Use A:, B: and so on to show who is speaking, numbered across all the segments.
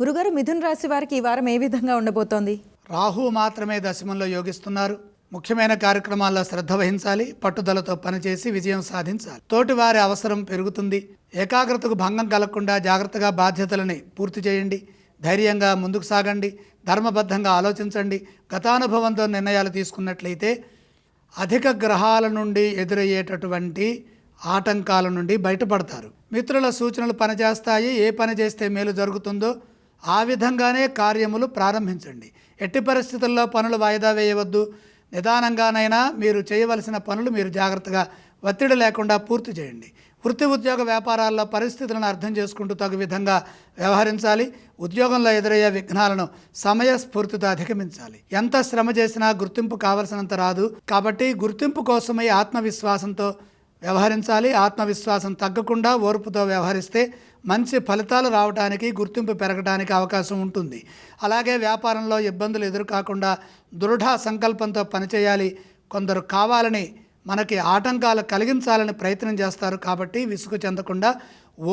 A: గురుగారు మిథున్ రాశి వారికి ఈ వారం ఏ విధంగా ఉండబోతోంది?
B: రాహు మాత్రమే దశమంలో యోగిస్తున్నారు. ముఖ్యమైన కార్యక్రమాల్లో శ్రద్ధ వహించాలి పట్టుదలతో పనిచేసి విజయం సాధించాలి. తోటివారి అవసరం పెరుగుతుంది. ఏకాగ్రతకు భంగం కలగకుండా జాగ్రత్తగా బాధ్యతలని పూర్తి చేయండి. ధైర్యంగా ముందుకు సాగండి. ధర్మబద్ధంగా ఆలోచించండి. గతానుభవంతో నిర్ణయాలు తీసుకున్నట్లయితే అధిక గ్రహాల నుండి ఎదురయ్యేటటువంటి ఆటంకాల నుండి బయటపడతారు. మిత్రుల సూచనలు పనిచేస్తాయి. ఏ పని చేస్తే మేలు జరుగుతుందో ఆ విధంగానే కార్యములు ప్రారంభించండి. ఎట్టి పరిస్థితుల్లో పనులు వాయిదా వేయవద్దు. నిదానంగానైనా మీరు చేయవలసిన పనులు మీరు జాగ్రత్తగా ఒత్తిడి లేకుండా పూర్తి చేయండి. వృత్తి ఉద్యోగ వ్యాపారాల్లో పరిస్థితులను అర్థం చేసుకుంటూ తగు విధంగా వ్యవహరించాలి. ఉద్యోగంలో ఎదురయ్యే విఘ్నాలను సమయస్ఫూర్తితో అధిగమించాలి. ఎంత శ్రమ చేసినా గుర్తింపు కావలసినంత రాదు. కాబట్టి గుర్తింపు కోసమై ఆత్మవిశ్వాసంతో వ్యవహరించాలి. ఆత్మవిశ్వాసం తగ్గకుండా ఓర్పుతో వ్యవహరిస్తే మంచి ఫలితాలు రావడానికి గుర్తింపు పెరగడానికి అవకాశం ఉంటుంది. అలాగే వ్యాపారంలో ఇబ్బందులు ఎదురుకాకుండా దృఢ సంకల్పంతో పనిచేయాలి. కొందరు కావాలని మనకి ఆటంకాలు కలిగించాలని ప్రయత్నం చేస్తారు కాబట్టి విసుగు చెందకుండా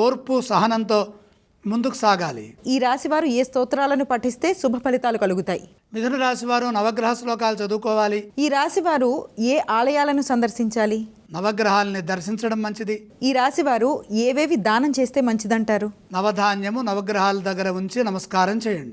B: ఓర్పు సహనంతో ముందుకు సాగాలి.
A: ఈ రాశి వారు ఏ స్తోత్రాలను పఠిస్తే శుభ ఫలితాలు కలుగుతాయి?
B: మిథున రాశి వారు నవగ్రహ శ్లోకాలు చదువుకోవాలి.
A: ఈ రాశి వారు ఏ ఆలయాలను సందర్శించాలి?
B: నవగ్రహాలని దర్శించడం మంచిది.
A: ఈ రాశి వారు ఏవేవి దానం చేస్తే మంచిదంటారు?
B: నవధాన్యము నవగ్రహాల దగ్గర ఉంచి నమస్కారం చేయండి.